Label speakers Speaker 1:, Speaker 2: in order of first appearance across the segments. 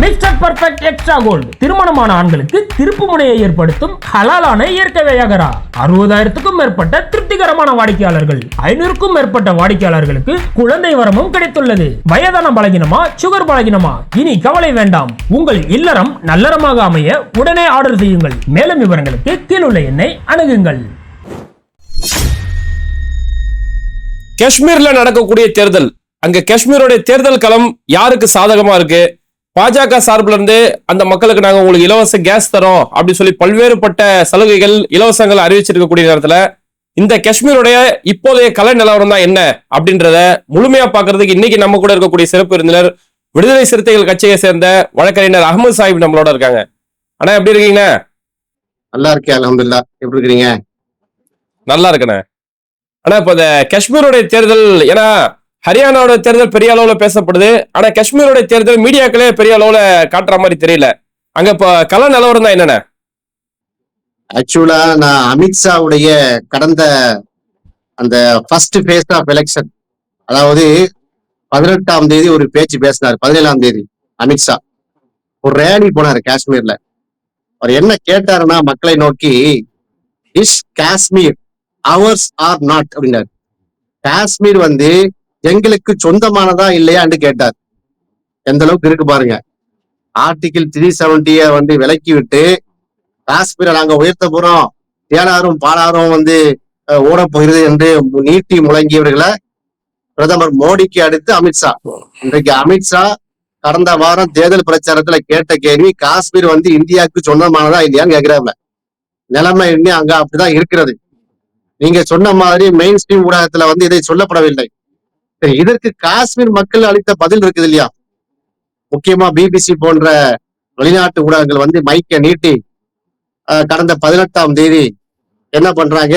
Speaker 1: Mister perfect extra gold திருமணமான ஆண்களுக்கு திருப்பு முனையை ஏற்படுத்தும் ஹலாலான இயற்கை வியாகரா. அறுபதாயிரத்துக்கும் மேற்பட்ட திருப்திகரமான வாடிக்கையாளர்கள். ஐநூறுக்கும் மேற்பட்ட வாடிக்கையாளர்களுக்கு குழந்தை வரமும் கிடைத்துள்ளது. வயதான பலகினமா சுகர் பலகினமா? இனி கவலை வேண்டாம். உங்கள் இல்லறம் நல்லறமாக அமைய உடனே ஆர்டர் செய்யுங்கள். மேலும் விவரங்களுக்கு கீழுள்ள எண்ணை அணுகுங்கள்.
Speaker 2: காஷ்மீர்ல நடக்கக்கூடிய தேர்தல். அங்க காஷ்மீருடைய தேர்தல் களம் யாருக்கு சாதகமா இருக்கு? பாஜக சார்பில் இருந்து அந்த மக்களுக்கு நாங்க உங்களுக்கு இலவச கேஸ் தரோம் அப்படி சொல்லி பல்வேறுபட்ட சலுகைகள் இலவசங்கள் அறிவிச்சிருக்கக்கூடிய நேரத்துல இந்த காஷ்மீருடைய இப்போதைய கலை நிலவரம் தான் என்ன அப்படின்றத முழுமையா பாக்குறதுக்கு இன்னைக்கு நம்ம கூட இருக்கக்கூடிய சிறப்பு விருந்தினர் விடுதலை சிறுத்தைகள் கட்சியை சேர்ந்த வழக்கறிஞர் அகமது சாஹிப் நம்மளோட இருக்காங்க. அண்ணா எப்படி இருக்கீங்க
Speaker 3: நல்லா இருக்கேன் அலமதுல்லா எப்படி இருக்கிறீங்க?
Speaker 2: நல்லா இருக்கண்ணே. ஆனா இப்ப இந்த காஷ்மீருடைய தேர்தல் ஏன்னா ஹரியானாவோட தேர்தல் பெரிய அளவுல பேசப்படுது. ஆனா காஷ்மீரோட தேர்தல் மீடியாக்களே பெரிய அளவுல காட்டுற மாதிரி தெரியல. அங்க இப்ப கல நிலவரம் தான் என்னென்ன?
Speaker 3: ஆக்சுவலா நான் அமித்ஷாவுடைய கடந்த அந்த ஃபர்ஸ்ட் ஃபேஸ் ஆஃப் எலெக்ஷன் அதாவது பதினெட்டாம் தேதி ஒரு பேச்சு பேசினார். பதினேழாம் தேதி அமித்ஷா ஒரு ரேலி போனார் காஷ்மீர்ல. அவர் என்ன கேட்டாருன்னா மக்களை நோக்கி is Kashmir ours or not அப்படின்னாரு. காஷ்மீர் வந்து எங்களுக்கு சொந்தமானதா இல்லையான்னு கேட்டார். எந்த அளவுக்கு இருக்கு பாருங்க. ஆர்டிகிள் த்ரீ செவன்டிய வந்து விலக்கி விட்டு காஷ்மீரை நாங்க உயர்த்த போறோம். தேனாரும் பாலாரும் வந்து ஓட போகிறது என்று நீட்டி முழங்கியவர்களை பிரதமர் மோடிக்கு அடுத்து அமித்ஷா இன்றைக்கு அமித்ஷா கடந்த வாரம் தேர்தல் பிரச்சாரத்துல கேட்ட கேள்வி காஷ்மீர் வந்து இந்தியாவுக்கு சொந்தமானதா இல்லையான்னு கேக்குறாங்க நிலைமை இன்னும் அங்க அப்படிதான் இருக்கிறது. நீங்க சொன்ன மாதிரி மெயின் ஸ்ட்ரீம் ஊடகத்துல வந்து இதை சொல்லப்படவில்லை. சரி இதற்கு காஷ்மீர் மக்கள் அளித்த பதில் இருக்குது இல்லையா? முக்கியமா பிபிசி போன்ற வெளிநாட்டு ஊடகங்கள் வந்து மைக்க நீட்டி கடந்த பதினெட்டாம் தேதி என்ன பண்றாங்க?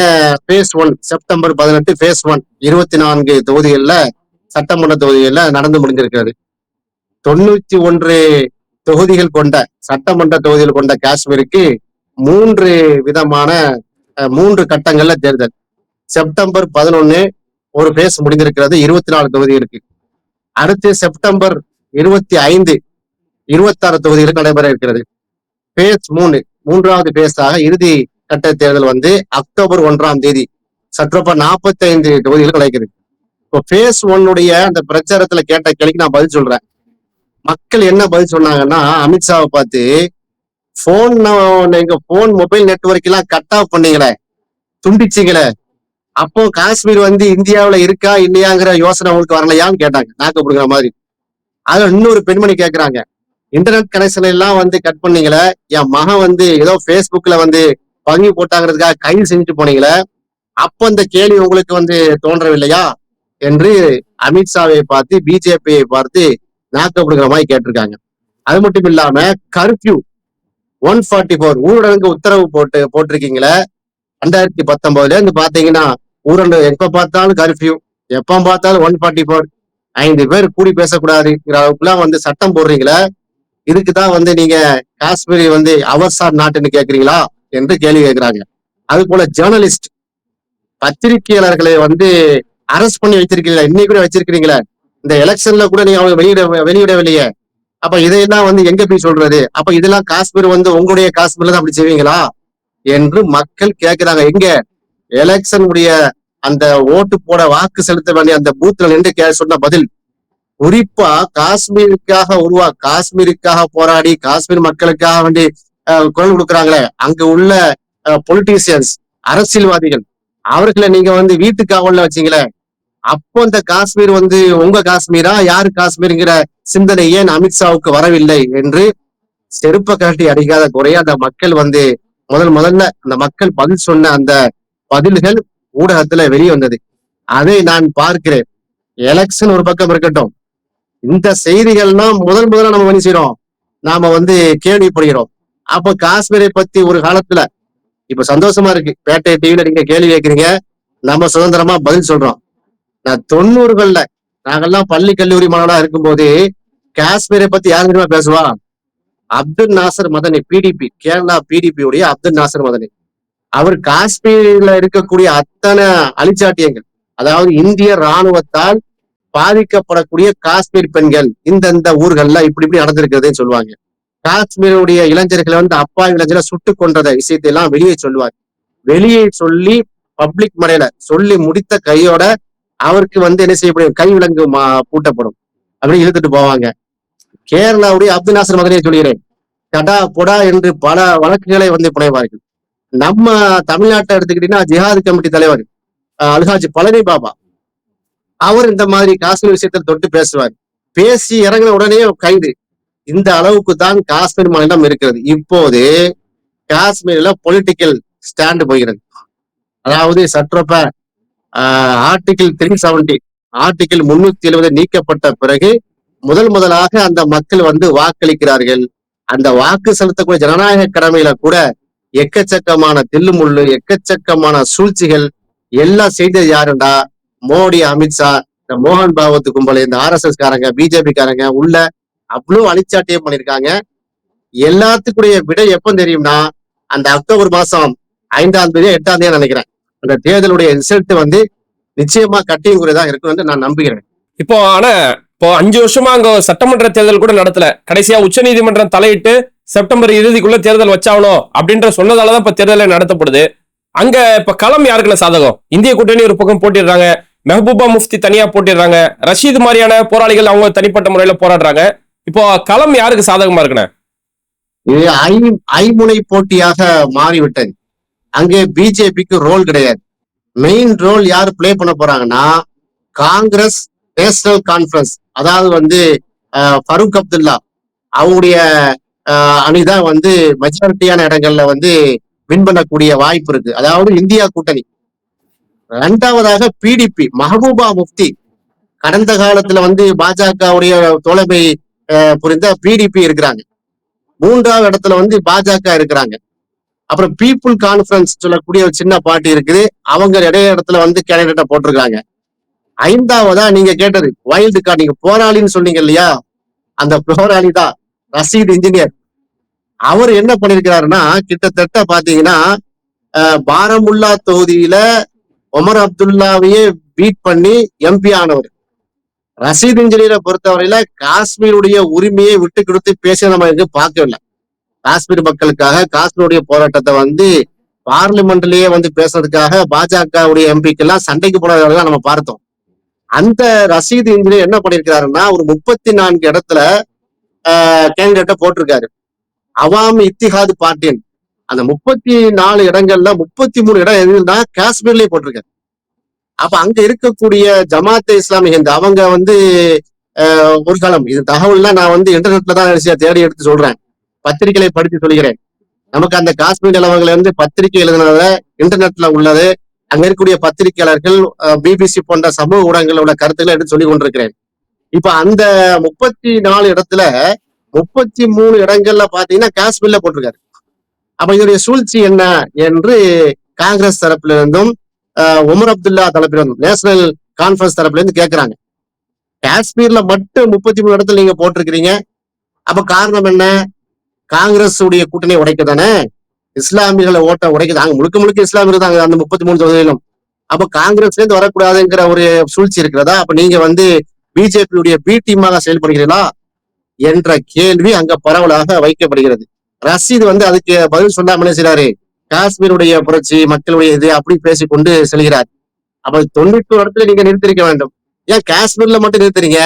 Speaker 3: பேஸ் ஒன் செப்டம்பர் பதினெட்டு பேஸ் ஒன் இருபத்தி நான்கு தொகுதிகள்ல சட்டமன்ற தொகுதிகள்ல நடந்து முடிஞ்சிருக்கிறது. தொண்ணூத்தி ஒன்று தொகுதிகள் கொண்ட சட்டமன்ற தொகுதிகள் கொண்ட காஷ்மீருக்கு மூன்று விதமான மூன்று கட்டங்கள்ல தேர்தல். செப்டம்பர் பதினொன்னு ஒரு பேஸ் முடிந்திருக்கிறது. இருபத்தி நாலு தொகுதிகளுக்கு அடுத்து செப்டம்பர் இருபத்தி ஐந்து இருபத்தாறு தொகுதிகளுக்கு நடைபெற இருக்கிறது. பேஸ் மூணு மூன்றாவது பேஸாக இறுதி கட்ட தேர்தல் வந்து அக்டோபர் ஒன்றாம் தேதி சற்றப்ப நாற்பத்தி ஐந்து தொகுதிகள் கிடைக்குது. இப்போ பேஸ் ஒன்னுடைய அந்த பிரச்சாரத்துல கேட்ட கேள்விக்கு நான் பதில் சொல்றேன். மக்கள் என்ன பதில் சொன்னாங்கன்னா அமித்ஷாவை பார்த்து போன் நீங்க போன் மொபைல் நெட்வொர்க் எல்லாம் கட் ஆஃப் பண்ணீங்களே துண்டிச்சீங்களே அப்போ காஷ்மீர் வந்து இந்தியாவுல இருக்கா இல்லையாங்கிற யோசனை உங்களுக்கு வரலையான்னு கேட்டாங்க. நாக்கு கொடுக்குற மாதிரி. அதுல இன்னொரு பெண்மணி கேக்குறாங்க. இன்டர்நெட் கனெக்ஷன் எல்லாம் வந்து கட் பண்ணீங்களே என் மகன் வந்து ஏதோ Facebookல வந்து பங்கி போட்டாங்கிறதுக்காக கைது செஞ்சுட்டு போனீங்களே அப்ப இந்த கேள்வி உங்களுக்கு வந்து தோன்றவில்லையா? என்று அமித்ஷாவை பார்த்து பிஜேபியை பார்த்து நாக்க பிடுங்குற மாதிரி கேட்டிருக்காங்க. அது மட்டும் இல்லாம கர்ஃபியூ ஒன் ஃபார்ட்டி ஃபோர் ஊரடங்கு உத்தரவு போட்டு போட்டிருக்கீங்களே ரெண்டாயிரத்தி பத்தொன்பதுல இருந்து பாத்தீங்கன்னா ஊரண்ட எப்ப பார்த்தாலும் கர்ஃபியூ எப்ப பார்த்தாலும் ஒன் ஃபார்ட்டி ஃபோர் ஐந்து பேர் கூடி பேசக்கூடாதுங்கிற அளவுக்குலாம் வந்து சட்டம் போடுறீங்களே? இதுக்கு தான் வந்து நீங்க காஷ்மீரி வந்து அவர் சார் நாட்டுன்னு கேக்குறீங்களா? என்று கேள்வி கேட்கிறாங்க அது போல ஜேர்னலிஸ்ட் பத்திரிகையாளர்களை வந்து அரெஸ்ட் பண்ணி வச்சிருக்கீங்களா இன்னைக்கு கூட வச்சிருக்கீங்களா இந்த எலெக்ஷன்ல கூட நீங்க அவங்க வெளியிட வெளியிடவில்லையே. அப்ப இதையெல்லாம் வந்து எங்க போய் சொல்றது? அப்ப இதெல்லாம் காஷ்மீர் வந்து உங்களுடைய காஷ்மீர்ல தான் அப்படி செய்வீங்களா? என்று மக்கள் கேட்கிறாங்க எங்க? எலெக்ஷன் உடைய அந்த ஓட்டு போட வாக்கு செலுத்த வேண்டிய அந்த பூத்ல நின்று கே சொன்ன பதில் குறிப்பா காஷ்மீருக்காக உருவா காஷ்மீருக்காக போராடி காஷ்மீர் மக்களுக்காக வேண்டி குரல் கொடுக்குறாங்களே அங்க உள்ள பொலிட்டீசியன்ஸ் அரசியல்வாதிகள் அவர்களை நீங்க வந்து வீட்டு காவல்ல வச்சீங்களே அப்போ இந்த காஷ்மீர் வந்து உங்க காஷ்மீரா யாரு காஷ்மீருங்கிற சிந்தனை ஏன் அமித்ஷாவுக்கு வரவில்லை என்று செருப்ப கட்டி அடிக்காத குறைய அந்த மக்கள் வந்து முதல் முதல்ல அந்த மக்கள் பதில் சொன்ன அந்த பதில்கள் ஊடகத்துல வெளியே வந்தது. அதை நான் பார்க்கிறேன். எலெக்ஷன் ஒரு பக்கம் இருக்கட்டும். இந்த செய்திகள்னா முதல் முதல்ல நம்ம என்ன செய்யறோம் நாம வந்து கேள்விப்படுகிறோம். அப்ப காஷ்மீரை பத்தி ஒரு காலத்துல இப்ப சந்தோஷமா இருக்கு. பேட்டை டிவில நீங்க கேள்வி கேட்கறீங்க. நம்ம சுதந்திரமா பதில் சொல்றோம். நான் தொண்ணூறுகள்ல நாங்கெல்லாம் பள்ளி கல்லூரி மாணவனா இருக்கும்போது காஷ்மீரை பத்தி யார் தெரியுமா பேசுவா? அப்துல் நாசர் மதனி பிடிபி கேரளா பிடிபி உடைய அப்துல் நாசர் மதனி. அவர் காஷ்மீர்ல இருக்கக்கூடிய அத்தனை அழிச்சாட்டியங்கள் அதாவது இந்திய ராணுவத்தால் பாதிக்கப்படக்கூடிய காஷ்மீர் பெண்கள் இந்தந்த ஊர்கள்ல இப்படி இப்படி நடந்திருக்கிறதுன்னு சொல்லுவாங்க. காஷ்மீருடைய இளைஞர்களை வந்து அப்பா இளைஞரை சுட்டு கொன்றத விஷயத்தை எல்லாம் வெளியே சொல்லுவார் வெளியே சொல்லி பப்ளிக் முறையில சொல்லி முடித்த கையோட அவருக்கு வந்து என்ன செய்யப்படும்? கை விலங்கு மா- பூட்டப்படும். அப்படின்னு இழுத்துட்டு போவாங்க. கேரளாவுடைய அப்துல் நாசர் மகனே சொல்கிறேன் கடா பொடா என்று பல வழக்குகளை வந்து புனைவார்கள். நம்ம தமிழ்நாட்டை எடுத்துக்கிட்டீங்கன்னா ஜிஹாது கமிட்டி தலைவர் அஹ், அல்ஹாஜ் பழனி பாபா. அவர் இந்த மாதிரி காஷ்மீர் விஷயத்தில் தொட்டு பேசுவார். பேசி இறங்கின உடனே கைது. இந்த அளவுக்கு தான் காஷ்மீர் மாநிலம் இருக்கிறது. இப்போது காஷ்மீர்ல பொலிட்டிக்கல் ஸ்டாண்ட் போகிறது. அதாவது சற்றப்ப ஆர்டிகிள் த்ரீ செவன்டி ஆர்டிகிள் முன்னூத்தி எழுபது நீக்கப்பட்ட பிறகு முதல் முதலாக அந்த மக்கள் வந்து வாக்களிக்கிறார்கள். அந்த வாக்கு செலுத்தக்கூடிய ஜனநாயக கடமையில கூட எக்கச்சக்கமான தில்லுமுள்ளு எக்கச்சக்கமான சூழ்ச்சிகள் எல்லாம் செய்தது யாருண்டா? மோடி அமித்ஷா இந்த மோகன் பாகவத் கும்பல் இந்த ஆர்எஸ்எஸ் காரங்க பிஜேபி காரங்க உள்ள அவ்வளவு அழிச்சாட்டியம் பண்ணிருக்காங்க. எல்லாத்துக்குடைய விடை எப்ப தெரியும்னா அந்த அக்டோபர் மாசம் ஐந்தாம் தேதி எட்டாம் தேதி நினைக்கிறேன். அந்த தேர்தலுடைய ரிசல்ட் வந்து நிச்சயமா கட்டியும் குறைதான் இருக்கும்னு நான் நம்புகிறேன்.
Speaker 2: இப்போ ஆனா இப்போ அஞ்சு வருஷமா அங்க சட்டமன்ற தேர்தல் கூட நடத்தல. கடைசியா உச்சநீதிமன்றம் தலையிட்டு செப்டம்பர் இறுதிக்குள்ள தேர்தல் வச்சாகணும் அப்படின்ற சொன்னதாலதான் இப்ப தேர்தலை நடத்தப்படுது. அங்க இப்ப களம் யாருக்குள்ள சாதகம்? இந்திய கூட்டணி ஒரு பக்கம் போட்டிடுறாங்க. மெஹபூபா முஃப்தி தனியா போட்டிடுறாங்க. ரஷீது மாதிரியான போராளிகள் அவங்க தனிப்பட்ட முறையில போராடுறாங்க. இப்போ களம் யாருக்கு சாதகமா இருக்குண்ணே?
Speaker 3: இது ஐ ஐமுனை போட்டியாக மாறிவிட்டது. அங்கே பிஜேபிக்கு ரோல் கிடையாது. மெயின் ரோல் யார் ப்ளே பண்ண போறாங்கன்னா காங்கிரஸ் நேஷனல் கான்ஃபரன்ஸ் அதாவது வந்து ஃபருக் ஃபரூக் அப்துல்லா. அவங்களுடைய அணிதான் வந்து மெஜாரிட்டியான இடங்கள்ல வந்து வின் பண்ணக்கூடிய வாய்ப்பு இருக்கு. அதாவது இந்தியா கூட்டணி. இரண்டாவதாக பிடிபி மஹபூபா முஃப்தி. கடந்த காலத்துல வந்து பாஜகவுடைய தோழமை அஹ், புரிந்த பிடிபி இருக்கிறாங்க. மூன்றாவது இடத்துல வந்து பாஜக இருக்கிறாங்க. அப்புறம் பீப்புள் கான்ஃபரன்ஸ் சொல்லக்கூடிய ஒரு சின்ன பார்ட்டி இருக்குது. அவங்க இடைய இடத்துல வந்து கேண்டிடேட்டை போட்டிருக்காங்க. ஐந்தாவதா நீங்க கேட்டது வைல்டு கார்டு நீங்க போராளின்னு சொன்னீங்க இல்லையா? அந்த போராளி தான் ரசீத் இன்ஜினியர் அவர் என்ன பண்ணிருக்கிறாருன்னா கிட்டத்தட்ட பாத்தீங்கன்னா அஹ், பாரமுல்லா தொகுதியில ஒமர் அப்துல்லாவையே பீட் பண்ணி எம்பி ஆனவர். ரசீத் இன்ஜினியரை பொறுத்தவரையில காஷ்மீருடைய உரிமையை விட்டு கொடுத்து பேச நம்ம எங்க பார்க்கவில்லை காஷ்மீர் மக்களுக்காக காஷ்மீருடைய போராட்டத்தை வந்து பார்லிமெண்ட்லயே வந்து பேசுறதுக்காக பாஜகவுடைய எம்பிக்கெல்லாம் சண்டைக்கு போனதெல்லாம் நம்ம பார்த்தோம். அந்த ரசீது இன்ஜினியர் என்ன பண்ணிருக்கிறாருன்னா ஒரு முப்பத்தி நான்கு இடத்துல கேண்டிடேட்டை போட்டிருக்காரு. அவாம் இத்திஹாது பார்ட்டின் அந்த முப்பத்தி நாலு இடங்கள்ல முப்பத்தி மூணு இடம் எதுனா காஷ்மீர்லயே போட்டிருக்காரு. அப்ப அங்க இருக்கக்கூடிய ஜமாத்தே இஸ்லாமிய ஹிந்த் அவங்க வந்து ஒரு காலம் இது தகவல்லாம் நான் வந்து இன்டர்நெட்ல தான் நினைச்சு தேடி எடுத்து சொல்றேன். பத்திரிகைகளை படித்து சொல்கிறேன். நமக்கு அந்த காஷ்மீர் நிலவரங்களை வந்து பத்திரிகை எழுதினத இன்டர்நெட்ல உள்ளது. அங்க இருக்கக்கூடிய பத்திரிகையாளர்கள் பிபிசி போன்ற சமூக ஊடகங்களோட கருத்துக்களை எடுத்து சொல்லி கொண்டிருக்கிறேன். இப்ப அந்த முப்பத்தி நாலு இடத்துல முப்பத்தி மூணு இடங்கள்ல பாத்தீங்கன்னா காஷ்மீர்ல போட்டிருக்காரு. அப்ப இதனுடைய சூழ்ச்சி என்ன என்று காங்கிரஸ் தரப்புல இருந்தும் உமர் அப்துல்லா தரப்புல இருந்தும் நேஷனல் கான்ஃபரன்ஸ் தரப்புல இருந்து கேக்குறாங்க காஷ்மீர்ல மட்டும் முப்பத்தி மூணு இடத்துல நீங்க போட்டிருக்கிறீங்க. அப்ப காரணம் என்ன? காங்கிரஸ் உடைய கூட்டணி உடைக்க தானே இஸ்லாமியர்களை ஓட்ட உடைக்குது? அங்க முழுக்க முழுக்க இஸ்லாமியர் தான் அந்த முப்பத்தி மூணு தொகுதியிலும் அப்ப காங்கிரஸ்ல இருந்து வரக்கூடாதுங்கிற ஒரு சூழ்ச்சி இருக்கிறதா? அப்ப நீங்க வந்து பிஜேபியுடைய பி டீமாக செயல்படுகிறீர்களா என்ற கேள்வி அங்க பரவலாக வைக்கப்படுகிறது. ரஷீத் வந்து அதுக்கு பதில் சொல்லாமலே செய்றாரு. காஷ்மீருடைய புரட்சி மக்களுடைய இது அப்படி பேசிக்கொண்டு செல்கிறார். அப்ப தொண்ணூற்றி இடத்துல நீங்க நிறுத்திருக்க வேண்டும். ஏன் காஷ்மீர்ல மட்டும் நிறுத்துறீங்க?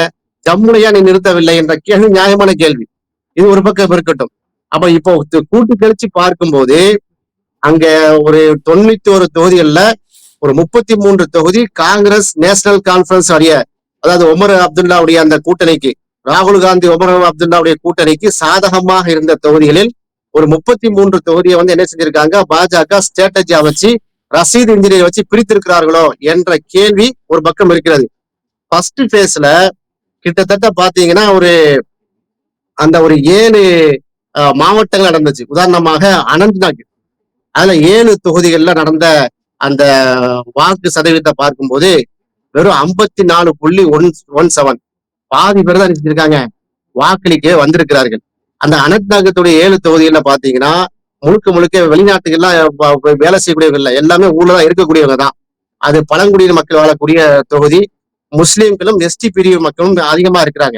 Speaker 3: ஜம்முல நீ நிறுத்தவில்லை என்ற கேள்வி நியாயமான கேள்வி. இது ஒரு பக்கம் இருக்கட்டும். அப்ப இப்போ கூட்டு கழிச்சு கழிச்சு பார்க்கும்போது அங்க ஒரு தொண்ணூத்தி ஒரு தொகுதிகள்ல ஒரு முப்பத்தி மூன்று தொகுதி காங்கிரஸ் நேஷனல் கான்பரன்ஸ் உடைய அதாவது உமர் அப்துல்லாவுடைய அந்த கூட்டணிக்கு ராகுல் காந்தி உமர் அப்துல்லாவுடைய கூட்டணிக்கு சாதகமாக இருந்த தொகுதிகளில் ஒரு முப்பத்தி மூன்று தொகுதியை வந்து என்ன செஞ்சிருக்காங்க? பாஜக ஸ்ட்ராட்டஜியா வச்சு ரசீது இன்ஜினியர் வச்சு பிரித்திருக்கிறார்களோ என்ற கேள்வி ஒரு பக்கம் இருக்கிறது. ஃபர்ஸ்ட் ஃபேஸ்ல கிட்டத்தட்ட பாத்தீங்கன்னா ஒரு அந்த ஒரு ஏழு மாவட்டங்கள் நடந்துச்சு. உதாரணமாக அனந்த்நாக். அதுல ஏழு தொகுதிகள்ல நடந்த அந்த வாக்கு சதவீதத்தை பார்க்கும்போது வெறும் ஐம்பத்தி நாலு புள்ளி ஒன் ஒன் செவன் பாதி பேர் தான் இருக்காங்க வாக்களிக்க வந்திருக்கிறார்கள். அந்த அனந்த்நாகத்துடைய ஏழு தொகுதிகள்ல பாத்தீங்கன்னா முழுக்க முழுக்க வெளிநாட்டுகள்லாம் வேலை செய்யக்கூடியவங்க இல்லை எல்லாமே ஊர்ல தான் இருக்கக்கூடியவங்க தான். அது பழங்குடியின மக்கள் வாழக்கூடிய தொகுதி முஸ்லீம்களும் எஸ்டி பிரிவு மக்களும் அதிகமா இருக்கிறாங்க.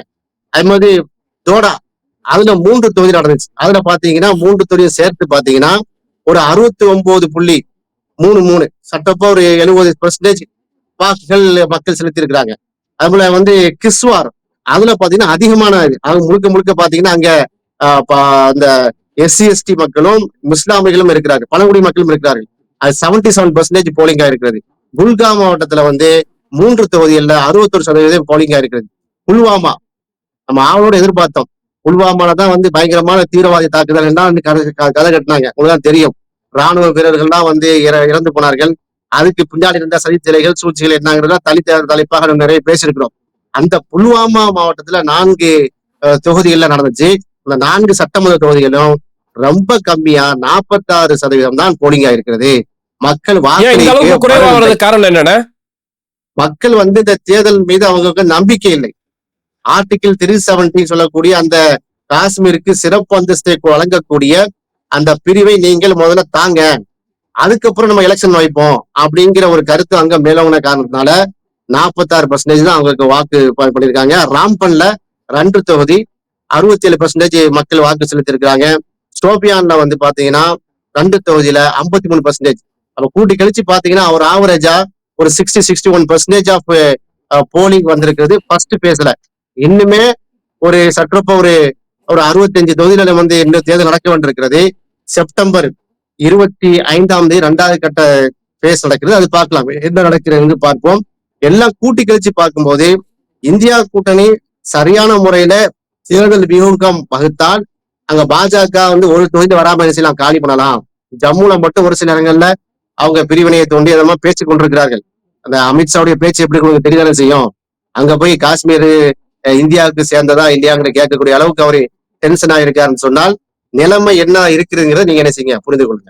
Speaker 3: அது மாதிரி தோடா அதுல மூன்று தொகுதி நடந்துச்சு. அதுல பாத்தீங்கன்னா மூன்று தொகுதியும் சேர்த்து பாத்தீங்கன்னா ஒரு அறுபத்தி ஒன்பது புள்ளி மூணு மூணு. சட்டப்பா ஒரு எழுபது பெர்சன்டேஜ் வாக்குகள் மக்கள் செலுத்தியிருக்கிறாங்க. அதுபோல வந்து கிஸ்வார் அதுல பாத்தீங்கன்னா அதிகமான அது முழுக்க முழுக்க பாத்தீங்கன்னா அங்க அந்த எஸ்சி எஸ்டி மக்களும் முஸ்லாமிகளும் இருக்கிறார்கள் பழங்குடி மக்களும் இருக்கிறார்கள். அது செவன்டி செவன் பர்சன்டேஜ் போலிங்கா இருக்கிறது. குல்காம் மாவட்டத்துல வந்து மூன்று தொகுதிகளில் அறுபத்தொரு சதவீதம் போலிங்கா இருக்கிறது. புல்வாமா நம்ம ஆவலோட எதிர்பார்த்தோம். புல்வாமால தான் வந்து பயங்கரமான தீவிரவாதி தாக்குதல் என்ன கதை கதை கட்டினாங்க. உங்களுக்கு தான் தெரியும். ராணுவ வீரர்கள்லாம் வந்து இற- இறந்து போனார்கள். அதுக்கு பின்னாடி இருந்த சதித்திரைகள் சூழ்ச்சிகள் என்னங்கிறத தலித்த தலைப்பாக நம்ம நிறைய பேசியிருக்கிறோம். அந்த புல்வாமா மாவட்டத்துல நான்கு தொகுதிகள்ல நடந்துச்சு. அந்த நான்கு சட்டமன்ற தொகுதிகளும் ரொம்ப கம்மியா நாற்பத்தாறு சதவீதம் தான் போலிங்கா இருக்கிறது மக்கள்.
Speaker 2: வர்றது காரணம் என்னன்னா?
Speaker 3: மக்கள் வந்து இந்த தேர்தல் மீது அவங்களுக்கு நம்பிக்கை இல்லை. ஆர்டிகிள் த்ரீ செவன்டி சொல்லக்கூடிய அந்த காஷ்மீருக்கு சிறப்பு அந்தஸ்தை வழங்கக்கூடிய அந்த பிரிவை நீங்கள் முதல்ல தாங்க. அதுக்கப்புறம் நம்ம எலெக்ஷன் வைப்போம் அப்படிங்கிற ஒரு கருத்து அங்க மேலவன காரணத்தினால நாற்பத்தாறு பர்சன்டேஜ் தான் அவங்களுக்கு வாக்கு பண்ணியிருக்காங்க. ராம்பன்ல ரெண்டு தொகுதி அறுபத்தி ஏழு பர்சன்டேஜ் மக்கள் வாக்கு செலுத்திருக்காங்க ஸ்டோபியான்ல வந்து பாத்தீங்கன்னா ரெண்டு தொகுதியில ஐம்பத்தி மூணு பர்சன்டேஜ் அப்ப கூட்டி கழிச்சு பாத்தீங்கன்னா அவர் ஆவரேஜா ஒரு sixty sixty one percentage of polling வந்திருக்கிறது. ஃபர்ஸ்ட் பேஸ்ல இன்னுமே ஒரு சற்றப்ப ஒரு ஒரு அறுபத்தஞ்சு தொகுதியில வந்து இன்னும் தேர்தல் நடக்க வேண்டியிருக்கிறது செப்டம்பர் இருபத்தி ஐந்தாம் தேதி ரெண்டாவது கட்ட பேஸ் நடக்கிறது அது பார்க்கலாம். என்ன நடக்கிறது பார்ப்போம். எல்லாம் கூட்டி கழிச்சு பார்க்கும்போது இந்தியா கூட்டணி சரியான முறையில தேர்தல் வியூகம் வகுத்தால் அங்க பாஜக வந்து ஒரு தொகுதி வராம என்ன செய்யலாம்? காலி பண்ணலாம். ஜம்முல மட்டும் ஒரு சில இடங்கள்ல அவங்க பிரிவினையை தோண்டி அதமா பேச்சு கொண்டிருக்கிறார்கள். அந்த அமித்ஷாவுடைய பேச்சு எப்படி உங்களுக்கு தெரியாத செய்யும். அங்க போய் காஷ்மீர் இந்தியாவுக்கு சேர்ந்ததா இல்லையாங்கிற கேட்கக்கூடிய அளவுக்கு அவரு டென்ஷன் ஆயிருக்காருன்னு சொன்னால் நிலைமை என்ன இருக்குதுங்கிறத நீங்க என்ன செய்யுங்க? புரிந்து கொள்ளுங்க.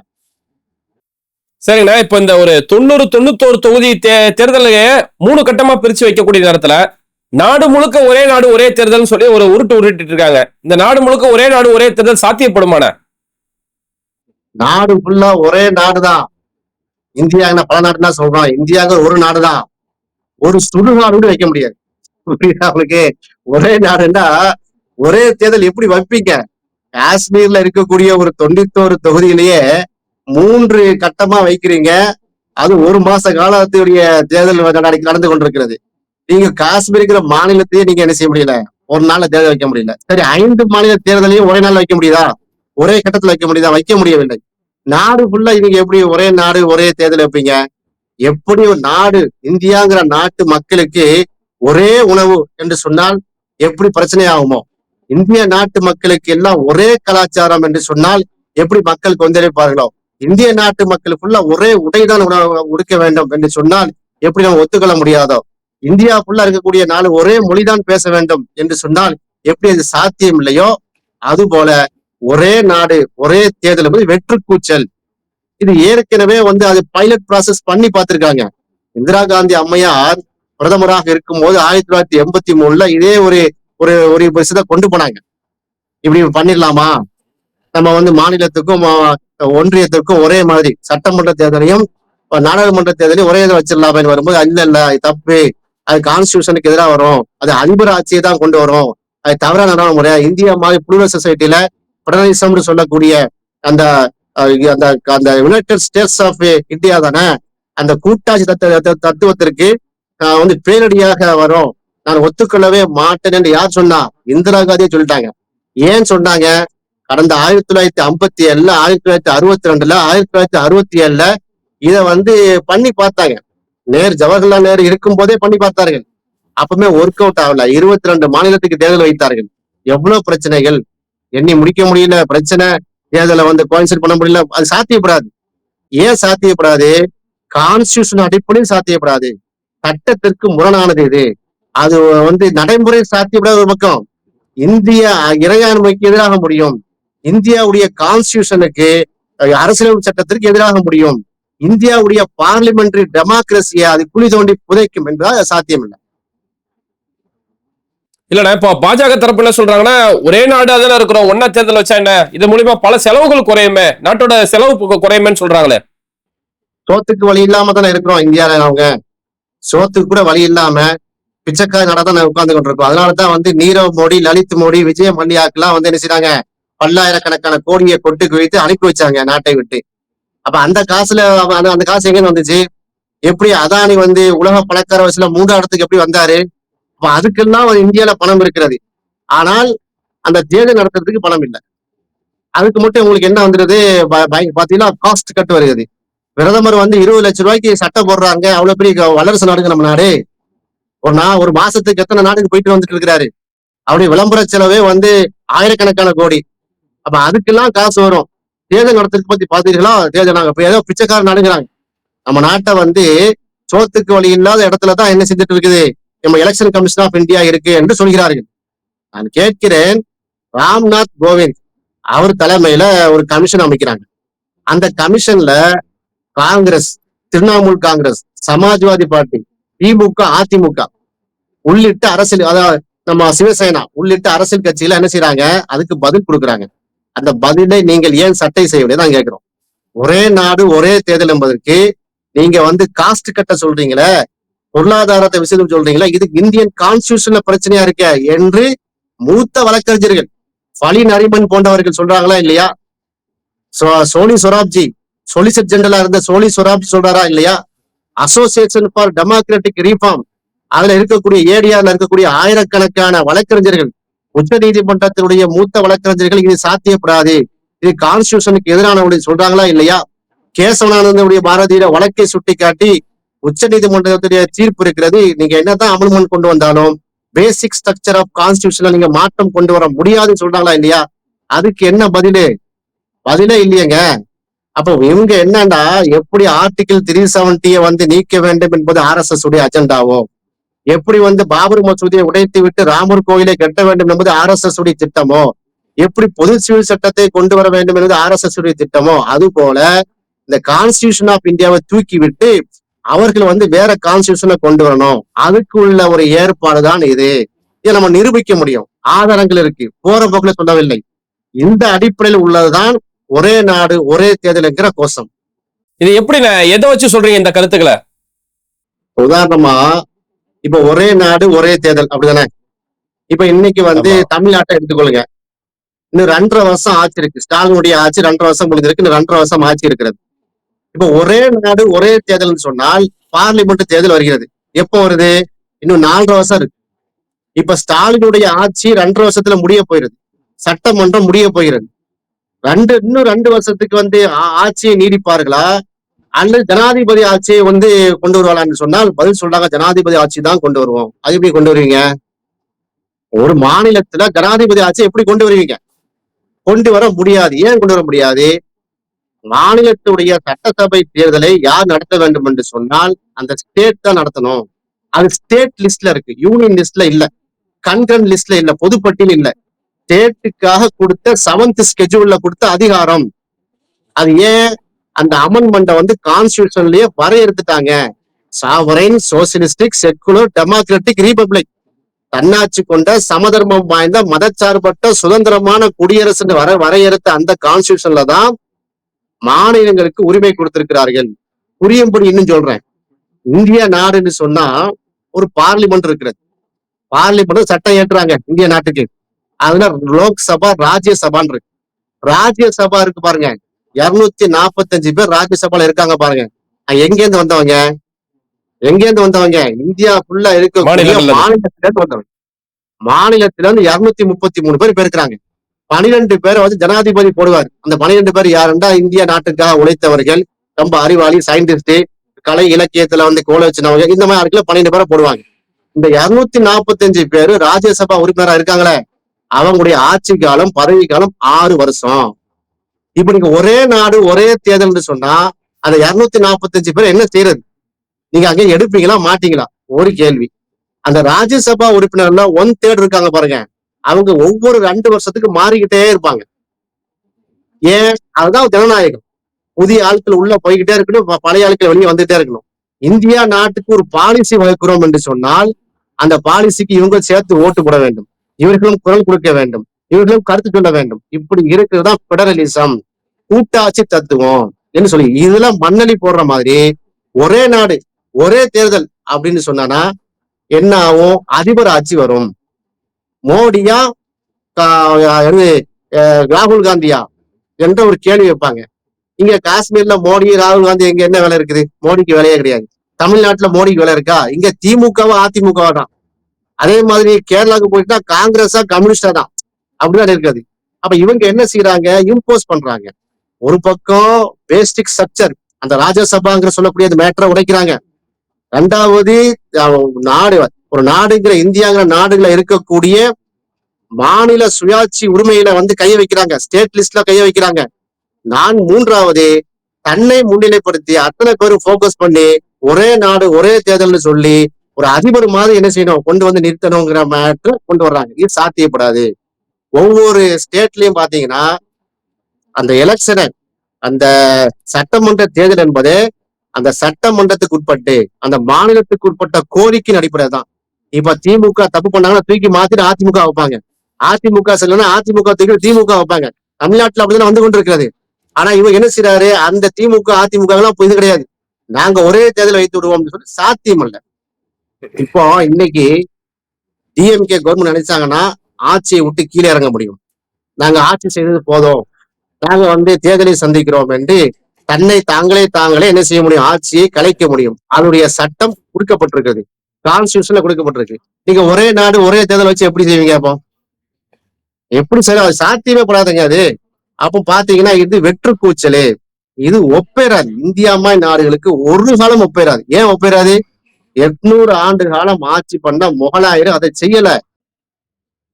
Speaker 2: சரிங்கண்ணா இப்ப இந்த ஒரு தொண்ணூறு தொண்ணூத்தோரு தொகுதி தே- தேர்தலையே மூணு கட்டமா பிரிச்சு வைக்கக்கூடிய நேரத்துல நாடு முழுக்க ஒரே நாடு ஒரே தேர்தல்னு சொல்லி ஒரு உருட்டு உருட்டிட்டு இருக்காங்க. இந்த நாடு முழுக்க ஒரே நாடு ஒரே தேர்தல் சாத்தியப்படுமாண்ணா?
Speaker 3: நாடு ஃபுல்லா ஒரே நாடுதான். இந்தியாங்க பல நாடு தான் சொல்றோம். இந்தியாங்க ஒரு நாடுதான். ஒரு சுடுநாடு கூட வைக்க முடியாது. புரியுதா உங்களுக்கு? ஒரே நாடுன்னா ஒரே தேர்தல் எப்படி வைப்பீங்க? காஷ்மீர்ல இருக்கக்கூடிய ஒரு தொண்ணூத்தோரு தொகுதியிலேயே மூன்று கட்டமா வைக்கிறீங்க. அது ஒரு மாச காலத்துடைய தேர்தல் நடந்து கொண்டிருக்கிறது. நீங்க காஷ்மீர்ங்கிற மாநிலத்தையே நீங்க என்ன செய்ய முடியல? ஒரு நாள்ல தேர்தல் வைக்க முடியல. சரி ஐந்து மாநில தேர்தலையும் ஒரே நாள் வைக்க முடியுதா? ஒரே கட்டத்துல வைக்க முடியுதா? வைக்க முடியவில்லை. நாடு ஃபுல்லா நீங்க எப்படி ஒரே நாடு ஒரே தேர்தல் வைப்பீங்க? எப்படி ஒரு நாடு இந்தியாங்கிற நாட்டு மக்களுக்கு ஒரே உணவு என்று சொன்னால் எப்படி பிரச்சனை ஆகுமோ இந்திய நாட்டு மக்களுக்கு எல்லாம் ஒரே கலாச்சாரம் என்று சொன்னால் எப்படி மக்கள் கொந்தளிப்பார்களோ? இந்திய நாட்டு மக்களுக்குள்ள ஒரே உடைதான் உடுக்க வேண்டும் என்று சொன்னால் எப்படி நம்ம ஒத்துக்கொள்ள முடியாதோ? இந்தியா ஃபுல்லா இருக்கக்கூடிய நாலு ஒரே மொழிதான் பேச வேண்டும் என்று சொன்னால் எப்படி அது சாத்தியம் இல்லையோ? அதுபோல ஒரே நாடு ஒரே தேர்தல் என்பது வெற்று கூச்சல் இது ஏற்கனவே வந்து அது பைலட் ப்ராசஸ் பண்ணி பார்த்திருக்காங்க. இந்திரா காந்தி அம்மையார் பிரதமராக இருக்கும்போது ஆயிரத்தி தொள்ளாயிரத்தி எண்பத்தி மூணுல இதே ஒரு ஒரு ஒரு விஷயத்த கொண்டு போனாங்க. இப்படி பண்ணிடலாமா? நம்ம வந்து மாநிலத்துக்கும் ஒன்றியத்திற்கும் ஒரே மாதிரி சட்டமன்ற தேர்தலையும் நாடாளுமன்ற தேர்தலையும் ஒரே இதை வச்சிடலாமே வரும்போது இல்ல இல்ல தப்பு. அது கான்ஸ்டியூஷனுக்கு எதிராக வரும். அது அதிபர் ஆட்சியை தான் கொண்டு வரும். அது தவறான நடைமுறை இந்தியா மாதிரி புளூரல் சொசைட்டில பெடரலிசம்னு சொல்லக்கூடிய அந்த அந்த அந்த யுனைடெட் ஸ்டேட்ஸ் ஆஃப் இந்தியா தானே? அந்த கூட்டாட்சி தத்துவத்திற்கு ஆஹ், வந்து பேரடியாக வரும். நான் ஒத்துக்கொள்ளவே மாட்டேன் என்று யார் சொன்னா? இந்திரா காந்தியே சொல்லிட்டாங்க. ஏன் சொன்னாங்க? கடந்த ஆயிரத்தி தொள்ளாயிரத்தி ஐம்பத்தி ஏழுல ஆயிரத்தி தொள்ளாயிரத்தி அறுபத்தி ரெண்டுல ஆயிரத்தி தொள்ளாயிரத்தி அறுபத்தி ஏழுல இத வந்து பண்ணி பார்த்தாங்க. நேரு ஜவஹர்லால் நேரு இருக்கும் போதே பண்ணி பார்த்தார்கள். அப்பவுமே ஒர்க் அவுட் ஆகல. இருபத்தி ரெண்டு மாநிலத்துக்கு தேர்தல் வைத்தார்கள். எவ்வளவு பிரச்சனைகள்? எண்ணி முடிக்க முடியல. பிரச்சனை. தேர்தலை வந்து கோயின்சைட் பண்ண முடியல. அது சாத்தியப்படாது. ஏன் சாத்தியப்படாது? கான்ஸ்டியூஷன் அடிப்படையில் சாத்தியப்படாது. சட்டத்திற்கு முரணானது இது. அது வந்து நடைமுறை சாத்தியப்படாத ஒரு பக்கம். இந்திய இறையாண்மைக்கு எதிராக முடியும். இந்தியாவுடைய கான்ஸ்டியூஷனுக்கு அரசியலமைப்பு சட்டத்திற்கு எதிராக முடியும். இந்தியாவுடைய பார்லிமெண்டரி டெமோக்ரஸியை அது குழி தோண்டி புதைக்கும் என்றால் சாத்தியம் இல்லை
Speaker 2: இல்லண்ணா இப்போ பாஜக தரப்பு என்ன சொல்றாங்கன்னா ஒரே நாடு அதில் இருக்கிறோம் ஒன்னா தேர்தல் வச்சா என்ன? இது மூலியமா பல செலவுகள் குறையுமே நாட்டோட செலவு குறையுமேன்னு சொல்றாங்களே.
Speaker 3: சோத்துக்கு வழி இல்லாம தானே இருக்கிறோம் இந்தியால அவங்க. சோத்துக்கு கூட வழி இல்லாம பிச்சைக்காய் நாடா தான் உட்கார்ந்து கொண்டிருக்கோம் அதனாலதான் வந்து நீரவ் மோடி லலித் மோடி விஜய மல்லையாக்கெல்லாம் வந்து என்ன செய்றாங்க? பல்லாயிரக்கணக்கான கோடியை கொட்டு குவித்து அனுப்பி வச்சாங்க நாட்டை விட்டு. அப்ப அந்த காசுல அந்த- அந்த காசு எங்க வந்துச்சு? எப்படி அதானி வந்து உலக பணக்கார வயசுல மூன்றாம் இடத்துக்கு எப்படி வந்தாரு? அப்ப அதுக்கெல்லாம் இந்தியால பணம் இருக்கிறது. ஆனால் அந்த தேர்தல் நடத்துறதுக்கு பணம் இல்லை. அதுக்கு மட்டும் உங்களுக்கு என்ன வந்துருது? ப- பாத்தீங்கன்னா காஸ்ட் கட் வருகிறது. பிரதமர் வந்து இருபது லட்சம் ரூபாய்க்கு சட்டை போடுறாங்க. அவ்வளவு பெரிய வல்லரசு நாடுங்க நம்ம நாடு. ஒரு நான் ஒரு மாசத்துக்கு எத்தனை நாடுக்கு போயிட்டு வந்துட்டு இருக்கிறாரு? அவருடைய விளம்பர செலவே வந்து ஆயிரக்கணக்கான கோடி. அப்ப அதுக்கெல்லாம் காசு வரும். தேர்தல் நடத்துறதுக்கு பத்தி பாத்தீங்களா தேர்தல் நாங்க ஏதோ பிச்சைக்காரன் நாடுங்கிறாங்க நம்ம நாட்டை வந்து சோத்துக்கு வழி இல்லாத இடத்துல தான் என்ன செஞ்சுட்டு இருக்குது? நம்ம எலெக்ஷன் கமிஷன் ஆஃப் இந்தியா இருக்கு என்று சொல்கிறார்கள். நான் கேட்கிறேன் ராம்நாத் கோவிந்த் அவர் தலைமையில ஒரு கமிஷன் அமைக்கிறாங்க. அந்த கமிஷன்ல காங்கிரஸ் திரிணாமுல் காங்கிரஸ் சமாஜ்வாதி பார்ட்டி திமுக அதிமுக. உள்ளிட்ட அரசியல் அதாவது நம்ம சிவசேனா உள்ளிட்ட அரசியல் கட்சியில என்ன செய்யறாங்க அதுக்கு பதில் கொடுக்குறாங்க. அந்த பதிலை நீங்கள் ஏன் சட்டை செய்ய தான் கேட்கிறோம். ஒரே நாடு ஒரே தேர்தல் என்பதற்கு நீங்க வந்து காஸ்ட் கட்ட சொல்றீங்களே? பொருளாதாரத்தை விஷயம் சொல்றீங்களா? இது இந்தியன் கான்ஸ்டியூஷன்ல பிரச்சனையா இருக்க என்று மூத்த வழக்கறிஞர்கள் ஃபலி நரிமன் போன்றவர்கள் சொல்றாங்களா இல்லையா? சோ- சோனி சொராப்ஜி சொலிசிட் ஜெனரலா இருந்த சோனி சொராப்ஜி சொல்றாரா இல்லையா? அசோசியேஷன் ஃபார் டெமோக்ராட்டிக் ரீஃபார்ம் அதுல இருக்கக்கூடிய ஏடிஆர்ல இருக்கக்கூடிய ஆயிரக்கணக்கான வழக்கறிஞர்கள் உச்ச நீதிமன்றத்தினுடைய மூத்த வழக்கறிஞர்கள் இது சாத்தியப்படாது. இது கான்ஸ்டியூஷனுக்கு எதிரான சொல்றாங்களா இல்லையா? கேசவனானந்தனுடைய பாரதியில வழக்கை சுட்டிக்காட்டி உச்ச நீதிமன்றத்துடைய தீர்ப்பு இருக்கிறது. நீங்க என்னதான் அமல்மெண்ட் கொண்டு வந்தாலும் பேசிக் ஸ்ட்ரக்சர் ஆஃப் கான்ஸ்டியூஷன்ல நீங்க மாற்றம் கொண்டு வர முடியாதுன்னு சொல்றாங்களா இல்லையா? அதுக்கு என்ன பதிலு? பதிலே இல்லையங்க. அப்ப இவங்க என்னன்னா எப்படி ஆர்டிகிள் த்ரீ செவன்டியை வந்து நீக்க வேண்டும் என்பது ஆர்எஸ்எஸ் உடைய அஜெண்டாவோ? எப்படி வந்து பாபர் மசூதியை உடைத்து விட்டு ராமர் கோயிலை கட்ட வேண்டும் என்பது ஆர்எஸ்எஸ் உடைய திட்டமோ? எப்படி பொது சிவில் சட்டத்தை கொண்டு வர வேண்டும் என்பது ஆர்எஸ்எஸ் உடைய திட்டமோ? அது போல இந்த கான்ஸ்டியூஷன் ஆஃப் இந்தியாவை தூக்கி விட்டு அவர்கள் வந்து வேற கான்ஸ்டியூஷனை கொண்டு வரணும். அதுக்கு உள்ள ஒரு ஏற்பாடு தான் இது. இதை நம்ம நிரூபிக்க முடியும். ஆதாரங்கள் இருக்கு. போற போக்குல சொல்லவில்லை. இந்த அடிப்படையில் உள்ளதுதான் ஒரே நாடு ஒரே தேர்தல் என்கிற கோஷம்.
Speaker 2: இது எப்படி எதை வச்சு சொல்றீங்க இந்த கருத்துக்களை?
Speaker 3: உதாரணமா இப்ப ஒரே நாடு ஒரே தேர்தல் அப்படிதானே? இப்ப இன்னைக்கு வந்து. தமிழ்நாட்டை எடுத்துக்கொள்ளுங்க. இன்னும் ரெண்டரை வருஷம் ஆட்சி இருக்கு. ஸ்டாலினுடைய ஆட்சி ரெண்டரை வருஷம் முடிஞ்சிருக்கு. இன்னும் ரெண்டரை வருஷம் ஆட்சி இருக்கிறது. இப்ப ஒரே நாடு ஒரே தேர்தல்னு சொன்னால் பார்லிமெண்ட் தேர்தல் வருகிறது. எப்போ வருது? இன்னும் நாலரை வருஷம் இருக்கு. இப்ப ஸ்டாலினுடைய ஆட்சி ரெண்டரை வருஷத்துல முடிய போயிருது. சட்டமன்றம் முடிய போகிறது. ரெண்டு இன்னும் ரெண்டு வருஷத்துக்கு வந்து ஆட்சியை நீடிப்பார்களா? அல்லது ஜனாதிபதி ஆட்சியை வந்து கொண்டு வருவாங்கன்னு சொன்னால் பதில் சொல்றாங்க ஜனாதிபதி ஆட்சி தான் கொண்டு வருவோம். அது எப்படி கொண்டு வருவீங்க? ஒரு மாநிலத்துல ஜனாதிபதி ஆட்சி எப்படி கொண்டு வருவீங்க? கொண்டு வர முடியாது. ஏன் கொண்டு வர முடியாது? மாநிலத்துடைய சட்டசபை தேர்தலை யார் நடத்த வேண்டும் என்று சொன்னால் அந்த ஸ்டேட் தான் நடத்தணும். அது ஸ்டேட் லிஸ்ட்ல இருக்கு. யூனியன் லிஸ்ட்ல இல்ல. கண்கன் லிஸ்ட்ல இல்ல. பொதுப்பட்டியல் இல்ல. ஸ்டேட்டுக்காக கொடுத்த செவன்த் ஸ்கெட்யூல்ல கொடுத்த அதிகாரம். அது ஏன்? அந்த அமெண்ட்மெண்ட்டை வந்து கான்ஸ்டியூஷன்லயே வரையறுத்துட்டாங்க. Sovereign socialistic secular democratic republic தன்னாட்சி கொண்ட சமதர்மம் வாய்ந்த மதச்சார்பற்ற சுதந்திரமான குடியரசுன்னு வர வரையறுத்த அந்த கான்ஸ்டியூஷன்ல தான் மாநிலங்களுக்கு உரிமை கொடுத்திருக்கிறார்கள். புரியும்படி இன்னும் சொல்றேன். இந்திய நாடுன்னு சொன்னா ஒரு பார்லிமெண்ட் இருக்கிறது. பார்லிமெண்ட் சட்டம் ஏற்றுறாங்க இந்திய நாட்டுக்கு. அதுல லோக்சபா ராஜ்யசபான்னு இருக்கு. ராஜ்யசபா இருக்கு பாருங்க. இருநூத்தி நாற்பத்தஞ்சு பேர் ராஜ்யசபால இருக்காங்க பாருங்க. அஹ் எங்க இருந்து வந்தவங்க? எங்க இருந்து வந்தவங்க? இந்தியா ஃபுல்லா இருக்கக்கூடிய
Speaker 2: மாநிலங்கள்ல இருந்து.
Speaker 3: மாநிலத்துல இருந்து வந்தவங்க. மாநிலத்துல இருந்து இருநூத்தி முப்பத்தி மூணு பேர் இப்ப இருக்கிறாங்க. பனிரெண்டு பேரை வந்து ஜனாதிபதி போடுவார். அந்த பனிரெண்டு பேர் யாருன்னா இந்திய நாட்டுக்காக உழைத்தவர்கள். ரொம்ப அறிவாளி சயின்டிஸ்ட் கலை இலக்கியத்துல வந்து கோல வச்சினவங்க. இந்த மாதிரி ஆட்களை பன்னிரெண்டு பேரை போடுவாங்க. இந்த இருநூத்தி நாற்பத்தஞ்சு பேரு ராஜ்யசபா உறுப்பினரா இருக்காங்களே. அவங்களுடைய ஆட்சி காலம் பதவி காலம் ஆறு வருஷம். இப்ப நீங்க ஒரே நாடு ஒரே தேர்தல்னு சொன்னா அந்த இருநூத்தி நாற்பத்தஞ்சு பேர் என்ன செய்யறது நீங்க அங்கே எடுப்பீங்களா மாட்டீங்களா? ஒரு கேள்வி. அந்த ராஜ்யசபா உறுப்பினர்ல ஒன் தேர்ட் இருக்காங்க பாருங்க. அவங்க ஒவ்வொரு ரெண்டு வருஷத்துக்கு மாறிக்கிட்டே இருப்பாங்க. ஏன்? அதுதான் ஜனநாயகம். புதிய ஆட்கள் உள்ள போய்கிட்டே இருக்கணும் பழைய ஆட்கள் வெளியே வந்துட்டே இருக்கணும். இந்தியா நாட்டுக்கு ஒரு பாலிசி வகுக்கிறோம் என்று சொன்னால் அந்த பாலிசிக்கு இவங்க சேர்த்து ஓட்டு போட வேண்டும். இவர்களும் குரல் கொடுக்க வேண்டும். இவர்களும் கருத்து சொல்ல வேண்டும். இப்படி இருக்கிறதா பெடரலிசம் கூட்டாட்சி தத்துவம் என்று சொல்லி இதுல மண்ணலி போடுற மாதிரி ஒரே நாடு ஒரே தேர்தல் அப்படின்னு சொன்னானா என்ன ஆகும் அதிபர் ஆட்சி வரும். மோடியா இது, அஹ், ராகுல் காந்தியா என்ற ஒரு கேள்வி வைப்பாங்க. இங்க காஷ்மீர்ல மோடி ராகுல் காந்தி எங்க என்ன வேலை இருக்குது? மோடிக்கு வேலையே கிடையாது. தமிழ்நாட்டுல மோடிக்கு வேலை இருக்கா? இங்க திமுகவா அதிமுகவா தான். அதே மாதிரி கேரளாவுக்கு போயிட்டா காங்கிரஸா கம்யூனிஸ்டா தான். அப்படிதான் இருக்காது. அப்ப இவங்க என்ன செய்யறாங்க இம்போஸ் பண்றாங்க. ஒரு பக்கம் பேஸ்டிக் ஸ்ட்ரக்சர் அந்த ராஜ்யசபாங்கிற சொல்லக்கூடிய அந்த மேட்டரை உடைக்கிறாங்க. ரெண்டாவது நாடு ஒரு நாடுங்கிற இந்தியாங்கிற நாடுல இருக்கக்கூடிய மாநில சுயாட்சி உரிமையில வந்து கைய வைக்கிறாங்க. ஸ்டேட் லிஸ்ட்ல கைய வைக்கிறாங்க. நான் மூன்றாவது தன்னை முன்னிலைப்படுத்தி அத்தனை பேரும் போக்கஸ் பண்ணி ஒரே நாடு ஒரே தேர்தல்னு சொல்லி ஒரு அதிபர் மாதிரி என்ன செய்யணும்? கொண்டு வந்து நிறுத்தணுங்கிற மேட்ரு கொண்டு வர்றாங்க. இது சாத்தியப்படாது. ஒவ்வொரு ஸ்டேட்லயும் பாத்தீங்கன்னா அந்த எலெக்ஷனை அந்த சட்டமன்ற தேர்தல் என்பது அந்த சட்டமன்றத்துக்கு உட்பட்டு அந்த மாநிலத்துக்கு உட்பட்ட கோரிக்கையின் அடிப்படையில் தான். இப்ப திமுக தப்பு பண்ணாங்கன்னா தூக்கி மாத்திட்டு அதிமுக வைப்பாங்க. அதிமுக செல்லனா அதிமுக தூக்கி திமுக வைப்பாங்க. தமிழ்நாட்டுல அப்படிதான் வந்து கொண்டிருக்கிறது. ஆனா இவங்க என்ன செய்யறாரு அந்த திமுக அதிமுக எல்லாம் இது கிடையாது. நாங்க ஒரே தேர்தல் வைத்து விடுவோம்னு சொல்லி சாத்தியம் இல்ல இப்போ இன்னைக்கு டிஎம்கே கவர்மெண்ட் நினைச்சாங்கன்னா ஆட்சியை விட்டு கீழே இறங்க முடியும். நாங்க ஆட்சி செய்தது போதும். நாங்க வந்து தேர்தலை சந்திக்கிறோம் என்று தன்னை தாங்களே தாங்களே என்ன செய்ய முடியும்? ஆட்சியை கலைக்க முடியும். அதனுடைய சட்டம் கொடுக்கப்பட்டிருக்கிறது. கான்ஸ்டியூஷன்ல கொடுக்கப்பட்டிருக்கு. நீங்க ஒரே நாடு ஒரே தேர்தல் வச்சு எப்படி செய்வீங்க அப்போ? எப்படி சரி அது சாத்தியமே படாதுங்க அது. அப்போ பாத்தீங்கன்னா இது வெற்று கூச்சலு இது ஒப்பேராது இந்தியா மாதிரி நாடுகளுக்கு ஒரு காலம் ஒப்பேராது ஏன் ஒப்பேராது எட்நூறு ஆண்டு காலம் ஆட்சி பண்ண முகலாயர் அதை செய்யல.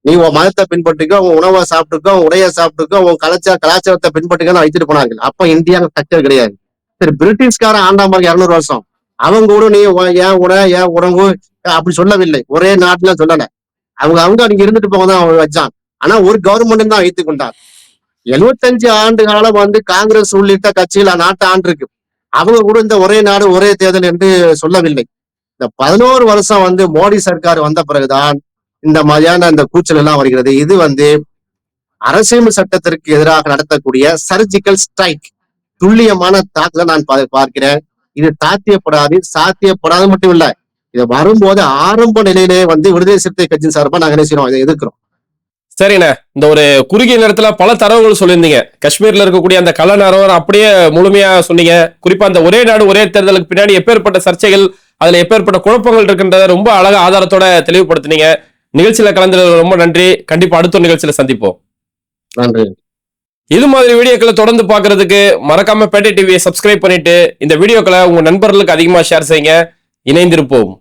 Speaker 3: நீ உன் மதத்தை பின்பற்றிக்கோ உன் உணவை சாப்பிட்டுக்கோ உடைய சாப்பிட்டுக்கோ உன் கலாச்சார கலாச்சாரத்தை பின்பற்றிக்கோ வைத்துட்டு போனார்கள். அப்ப இந்தியா ஸ்ட்ரக்சர் கிடையாது. சரி பிரிட்டிஷ்காரன் ஆண்டாம் பாருங்க இருநூறு வருஷம். அவங்க கூட நீ ஏன் உட ஏன் உணவு அப்படி சொல்லவில்லை. ஒரே நாட்டுல சொல்லல. அவங்க அவங்க அங்க இருந்துட்டு போக தான் வச்சான். ஆனா ஒரு கவர்மெண்ட் தான் வைத்துக் கொண்டார் எழுபத்தஞ்சு ஆண்டு காலம் வந்து காங்கிரஸ் உள்ளிட்ட கட்சிகள் ஆண்டு இருக்கு அவங்க கூட இந்த ஒரே நாடு ஒரே தேர்தல் என்று சொல்லவில்லை. இந்த பதினோரு வருஷம் வந்து மோடி சர்க்கார் வந்த பிறகுதான் இந்த மாதிரியான இந்த கூச்சல் எல்லாம் வருகிறது. இது வந்து அரசியல் சட்டத்திற்கு எதிராக நடத்தக்கூடிய சர்ஜிக்கல் ஸ்ட்ரைக் துல்லியமான தாக்குதலை நான் பா- பார்க்கிறேன். இது சாத்தியப்படாது சாத்தியப்படாது மட்டும் இல்ல. இது வரும்போது ஆரம்ப நிலையிலே வந்து விடுதலை சிறுத்தை கட்சியின் சார்பா நாங்க என்ன செய்யறோம்? இதை எதிர்க்கிறோம்.
Speaker 2: சரிண்ணே. இந்த ஒரு குறுகிய நேரத்துல பல தரவுகள் சொல்லியிருந்தீங்க. காஷ்மீர்ல இருக்கக்கூடிய அந்த கள்ள நிலவரம் அப்படியே முழுமையா சொன்னீங்க. குறிப்பா அந்த ஒரே நாடு ஒரே தேர்தலுக்கு பின்னாடி எப்பேற்பட்ட சர்ச்சைகள் அதுல எப்பேற்பட்ட குழப்பங்கள் இருக்கின்றத ரொம்ப அழகா ஆதாரத்தோட தெளிவுபடுத்தினீங்க. நிகழ்ச்சியில கலந்துறது ரொம்ப நன்றி. கண்டிப்பா அடுத்த நிகழ்ச்சியில சந்திப்போம்.
Speaker 3: நன்றி.
Speaker 2: இது மாதிரி வீடியோக்களை தொடர்ந்து பார்க்கிறதுக்கு மறக்காம பேட்டை டிவியை சப்ஸ்கிரைப் பண்ணிட்டு இந்த வீடியோக்களை உங்க நண்பர்களுக்கு அதிகமா ஷேர் செய்யுங்க. இணைந்திருப்போம்.